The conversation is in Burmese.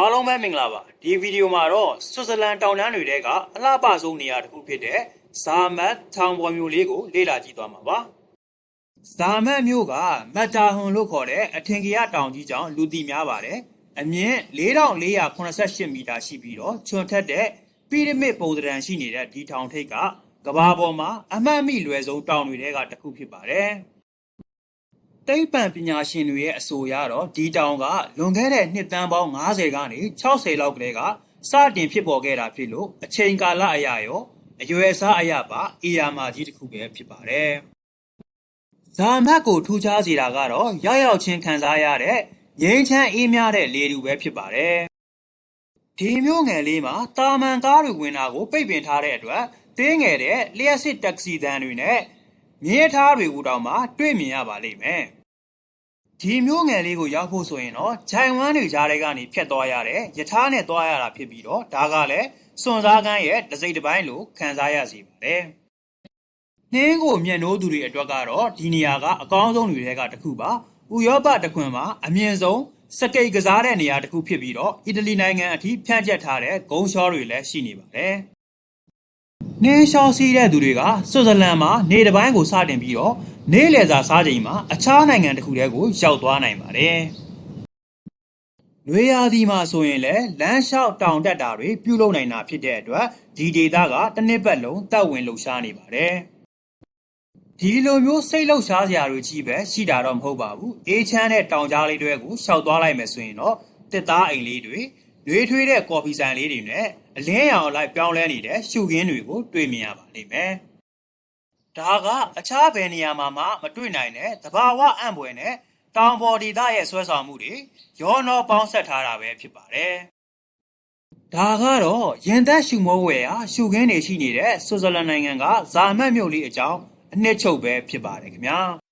အားလုံးပဲမင်္ဂလာပါဒီဗီဒီယိုမှာတော့ဆွစ်ဇာလန်တောင်တန်းတွေထဲကအလှပဆုံးနေရာတစ်ခုဖြစ်တဲ့ဇာမတ်ထောင်ပေါ်မြို့လေးကိုလေ့လာကြည့်သွားမှာပါဇာမတ်မြို့ကမတ်တာဟွန်လို့ခေါ်တဲ့အထင်ကြီးတောင်ကြီးကြောင့်လူသိများပါတယ်အမြင့်4488မီတာရှိပြီးတော့ချွန်ထက်တဲ့ပိရမစ်ပုံသဏ္ဍာန်ရှိနေတဲ့ဒီထောင်ထိပ်ကကဘာပေါ်မှာအမှတ်မိလွယ်ဆုံးတောင်တွေထဲကတစ်ခုဖြစ်ပါတယ် တိမ့်ပံပညာရှင်တွေရဲ့အဆိုအရတော့ဒီတောင်ကလွန်ခဲ့တဲ့နှစ်သန်းပေါင်း90ကနေ60လောက်ကလေးကစတင်ဖြစ်ပေါ်ခဲ့တာဖြစ်လို့အချိန်ကာလအရရောအရွယ်အစားအရပါအေယာမာကြီးတစ်ခုပဲဖြစ်ပါတယ်။ဇာမတ်ကိုထူးခြားစေတာကတော့ရောက်ရောက်ချင်းခံစားရတဲ့ငိမ့်ချမ်းအေးမြတဲ့လေတူပဲဖြစ်ပါတယ်။ဒီမျိုးငယ်လေးမှာတာမန်ကားတွေဝင်တာကိုပိတ်ပင်ထားတဲ့အတွက်တင်းငယ်တဲ့လျှက်စစ်တက္ကစီတန်းတွေနဲ့မြင်းထားတွေကိုတောင်မှတွေ့မြင်ရပါလိမ့်မယ်။ ဒီမျိုးငယ်လေးကိုရောက်ဖို့ဆိုရင်တော့ဂျိုင်ဝမ်တွေကြားထဲကနေဖြတ်သွားရတယ်ယထာနဲ့သွားရတာဖြစ်ပြီးတော့ဒါကလည်းစွန်စားကန်းရဲ့တစ်စိတ်တစ်ပိုင်းလိုခံစားရစီပါတယ်။နှင်းကိုမျက်နှိုးသူတွေအတွက်ကတော့ဒီနေရာကအကောင်းဆုံးတွေထဲကတစ်ခုပါ။ဥရောပတစ်ခွင်မှာအမြင့်ဆုံးစကိတ်ကစားတဲ့နေရာတစ်ခုဖြစ်ပြီးတော့အီတလီနိုင်ငံအထိဖြန့်ကျက်ထားတဲ့ဂုံးရှောတွေလည်းရှိနေပါတယ်။နှင်းလျှောစီးတဲ့သူတွေကဆွစ်ဇာလန်မှာနေတစ်ပိုင်းကိုစတင်ပြီးတော့ နေလေစာစားချိန်မှာအခြားနိုင်ငံတစ်ခုတည်းကိုရောက်သွားနိုင်ပါတယ်။နွေရာသီမှာဆိုရင်လည်းလမ်းလျှောက်တောင်တက်တာတွေပြုလုပ်နိုင်တာဖြစ်တဲ့အတွက်ဒီဒေသကတစ်နှစ်ပတ်လုံးတပ်ဝင်လှုပ်ရှားနေပါတယ်။ဒီလိုမျိုးစိတ်လှုပ်ရှားစရာတွေကြီးပဲရှိတာတော့မဟုတ်ပါဘူး။အေးချမ်းတဲ့တောင်ကြားလေးတွေကိုရှောက်သွားလိုက်မယ်ဆိုရင်တော့တစ်သားအိမ်လေးတွေနှွေးထွေးတဲ့ကော်ဖီဆိုင်လေးတွေနဲ့အလင်းရောင်အလိုက်ပြောင်းလဲနေတဲ့ရှုခင်းတွေကိုတွေ့မြင်ရပါလိမ့်မယ်။ ဒါကအခြားဘယ်နေရာမှာမှမတွေ့နိုင်တဲ့သဘာဝအံ့ဖွယ်နဲ့တောင်ပေါ်ဒေသရဲ့ဆွဲဆောင်မှုတွေရောနှောပေါင်းဆက်ထားတာပဲဖြစ်ပါတယ်။ဒါကတော့ရင်သက်ရှုမိုးဝယ်ရာရှုခင်းတွေရှိနေတဲ့ဆွစ်ဇာလန်နိုင်ငံကဇာမတ်မြို့လေးအကြောင်းအနှစ်ချုပ်ပဲဖြစ်ပါတယ်ခင်ဗျာ။